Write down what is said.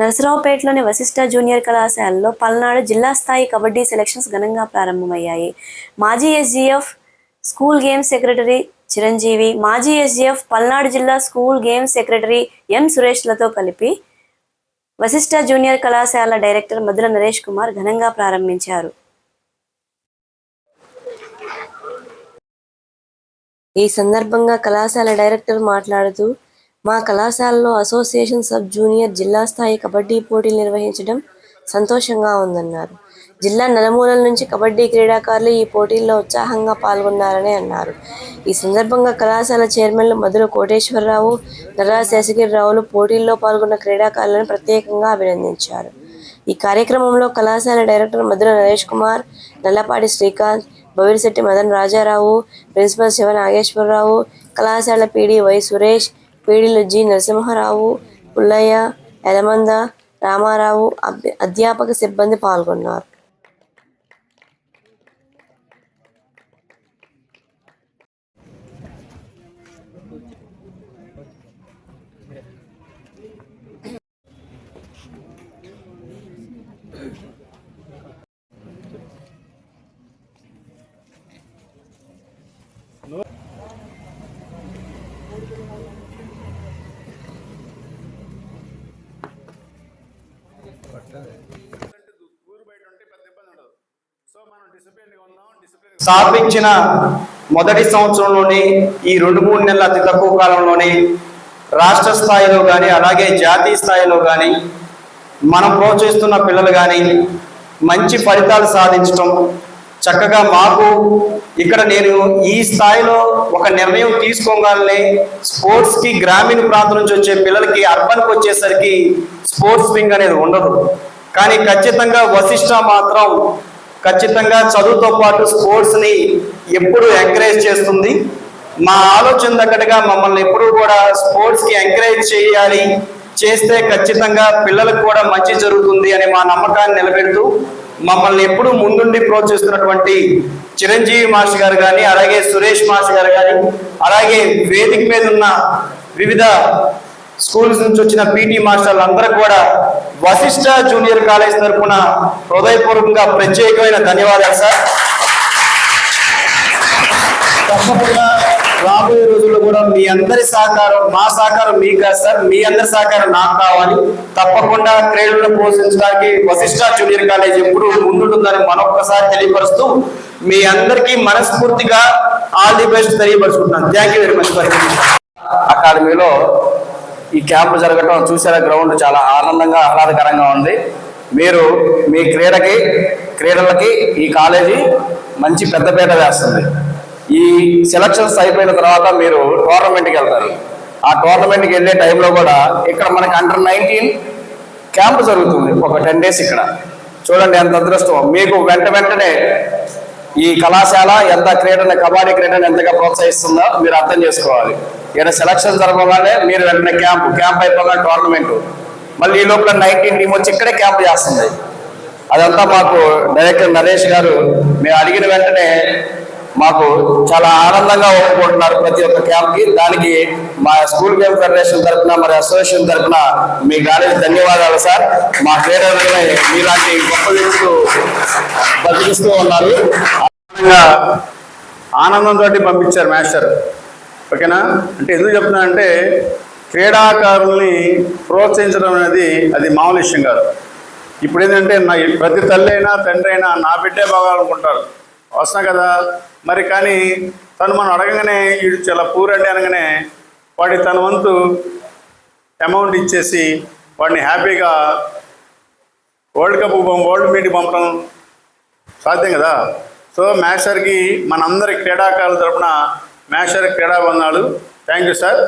నరసరావుపేటలోని Vashishtha junior కళాశాలలో పల్నాడు జిల్లా స్థాయి కబడ్డీ సెలక్షన్స్ ఘనంగా ప్రారంభమయ్యాయి. మాజీ S G F school games secretary Chiranjeevi మాజీ ఎస్జీఎఫ్ పల్నాడు జిల్లా స్కూల్ గేమ్స్ సెక్రటరీ ఎం సురేష్లతో కలిపి వశిష్ఠ జూనియర్ కళాశాల డైరెక్టర్ మధుర నరేష్ కుమార్ ఘనంగా ప్రారంభించారు. ఈ సందర్భంగా కళాశాల డైరెక్టర్ మాట్లాడుతూ మా కళాశాలలో అసోసియేషన్ సబ్ జూనియర్ జిల్లా స్థాయి కబడ్డీ పోటీలు నిర్వహించడం సంతోషంగా ఉందన్నారు. జిల్లా నలుమూలల నుంచి కబడ్డీ క్రీడాకారులు ఈ పోటీల్లో ఉత్సాహంగా పాల్గొన్నారని అన్నారు. ఈ సందర్భంగా కళాశాల చైర్మన్లు మధుర కోటేశ్వరరావు నర్రా శేషగిరిరావులు పోటీల్లో పాల్గొన్న క్రీడాకారులను ప్రత్యేకంగా అభినందించారు. ఈ కార్యక్రమంలో కళాశాల డైరెక్టర్ మధుర నరేష్ కుమార్ నల్లపాటి శ్రీకాంత్ బొవిరిశెట్టి మదన్ రాజారావు ప్రిన్సిపల్ శివ నాగేశ్వరరావు కళాశాల PD Y Suresh పీడీలు G Narasimha Rao Pullaiah Yalamanda Ramarao అభ్య- అధ్యాపక సిబ్బంది పాల్గొన్నారు స్థాపించిన మొదటి సంవత్సరంలోనే ఈ రెండు మూడు నెలల అతి తక్కువ కాలంలోనే రాష్ట్ర స్థాయిలో కానీ అలాగే జాతీయ స్థాయిలో కానీ మనం ప్రోత్సహిస్తున్న పిల్లలు కానీ మంచి ఫలితాలు సాధించటం చక్కగా మాకు ఇక్కడ నేను ఈ స్థాయిలో ఒక నిర్ణయం తీసుకోగానే స్పోర్ట్స్కి గ్రామీణ ప్రాంతం నుంచి వచ్చే పిల్లలకి అర్బన్కి వచ్చేసరికి స్పోర్ట్స్ వింగ్ అనేది ఉండదు. కానీ ఖచ్చితంగా వశిష్ట మాత్రం ఖచ్చితంగా చదువుతో పాటు స్పోర్ట్స్ని ఎప్పుడు ఎంకరేజ్ చేస్తుంది? మా ఆలోచన తగ్గట్టుగా మమ్మల్ని ఎప్పుడు కూడా స్పోర్ట్స్కి ఎంకరేజ్ చేయాలి చేస్తే ఖచ్చితంగా పిల్లలకు కూడా మంచి జరుగుతుంది అనే మా నమ్మకాన్ని నిలబెడుతూ మమ్మల్ని ఎప్పుడు ముందుండి ప్రోత్సహిస్తున్నటువంటి చిరంజీవి మాస్టర్ గారు కానీ అలాగే సురేష్ మాస్టర్ గారు కానీ అలాగే వేదిక మీద ఉన్న వివిధ స్కూల్స్ నుంచి వచ్చిన పీటీ మాస్టర్లు అందరూ కూడా వశిష్ట జూనియర్ కాలేజ్ తరఫున హృదయపూర్వకంగా ప్రత్యేకమైన ధన్యవాదాలు సార్. తప్పకుండా రాబోయే రోజుల్లో కూడా మీ అందరి సహకారం మా సహకారం మీకు కాదు సార్. మీ అందరి సహకారం నాకు కావాలి. తప్పకుండా క్రీడలను పోషించడానికి వశిష్ట జూనియర్ కాలేజ్ ఎప్పుడు ముందుంటుందని మరొకసారి తెలియపరుస్తూ మీ అందరికీ మనస్ఫూర్తిగా ఆల్ ది బెస్ట్ తెలియపరుచుకుంటున్నాను. థ్యాంక్ యూ వెరీ మచ్ అకాడమీలో ఈ క్యాంపు జరగటం చూసారా గ్రౌండ్ చాలా ఆనందంగా ఆహ్లాదకరంగా ఉంది. మీరు మీ క్రీడకి క్రీడలకి ఈ కాలేజీ మంచి పెద్దపీట వేస్తుంది. ఈ సెలక్షన్స్ అయిపోయిన తర్వాత మీరు టోర్నమెంట్కి వెళ్తారు. ఆ టోర్నమెంట్కి వెళ్ళే టైంలో కూడా ఇక్కడ మనకి అండర్ నైన్టీన్ క్యాంప్ జరుగుతుంది. ఒక టెన్ డేస్ ఇక్కడ. చూడండి ఎంత అదృష్టం. మీకు వెంట వెంటనే ఈ కళాశాల ఎంత క్రీడని కబడ్డీ క్రీడని ఎంతగా ప్రోత్సహిస్తుందో మీరు అర్థం చేసుకోవాలి. ఇక్కడ సెలక్షన్ జరగగానే మీరు వెంటనే క్యాంప్ క్యాంప్ అయిపోగానే టోర్నమెంట్ మళ్ళీ ఈ లోపల నైన్టీన్ టీం వచ్చి ఇక్కడే క్యాంప్ చేస్తుంది. అదంతా మాకు డైరెక్టర్ నరేష్ గారు మేము అడిగిన వెంటనే మాకు చాలా ఆనందంగా ఒప్పుకుంటున్నారు ప్రతి ఒక్క క్యాంప్కి దానికి మా స్కూల్ గేమ్ ఫెడరేషన్ తరఫున మరి అసోసియేషన్ తరఫున మీ గాలికి ధన్యవాదాలు సార్. మా క్రీడలని మీలాంటి గొప్ప వ్యక్తులు బతికిస్తూ ఉన్నారు. ఆనందంతో పంపించారు మాస్టర్. ఓకేనా? అంటే ఎందుకు చెప్తున్నా అంటే క్రీడాకారుల్ని ప్రోత్సహించడం అనేది అది మామూలు విషయం కాదు. ఇప్పుడు ఏంటంటే నా ప్రతి తల్లి అయినా తండ్రి అయినా నా బిడ్డే బాగాలనుకుంటారు. వస్తున్నా కదా? మరి కానీ తను మనం అడగగానే వీడు చాలా పూర్ అంటే అనగానే వాడి తన వంతు అమౌంట్ ఇచ్చేసి వాడిని హ్యాపీగా వరల్డ్ కప్ వరల్డ్ మీట్ పంపడం సాధ్యం కదా? సో మ్యాచర్కి మనందరి క్రీడాకారుల తరఫున మేషర్ క్రీడా బంధాలు థ్యాంక్ యూ సార్.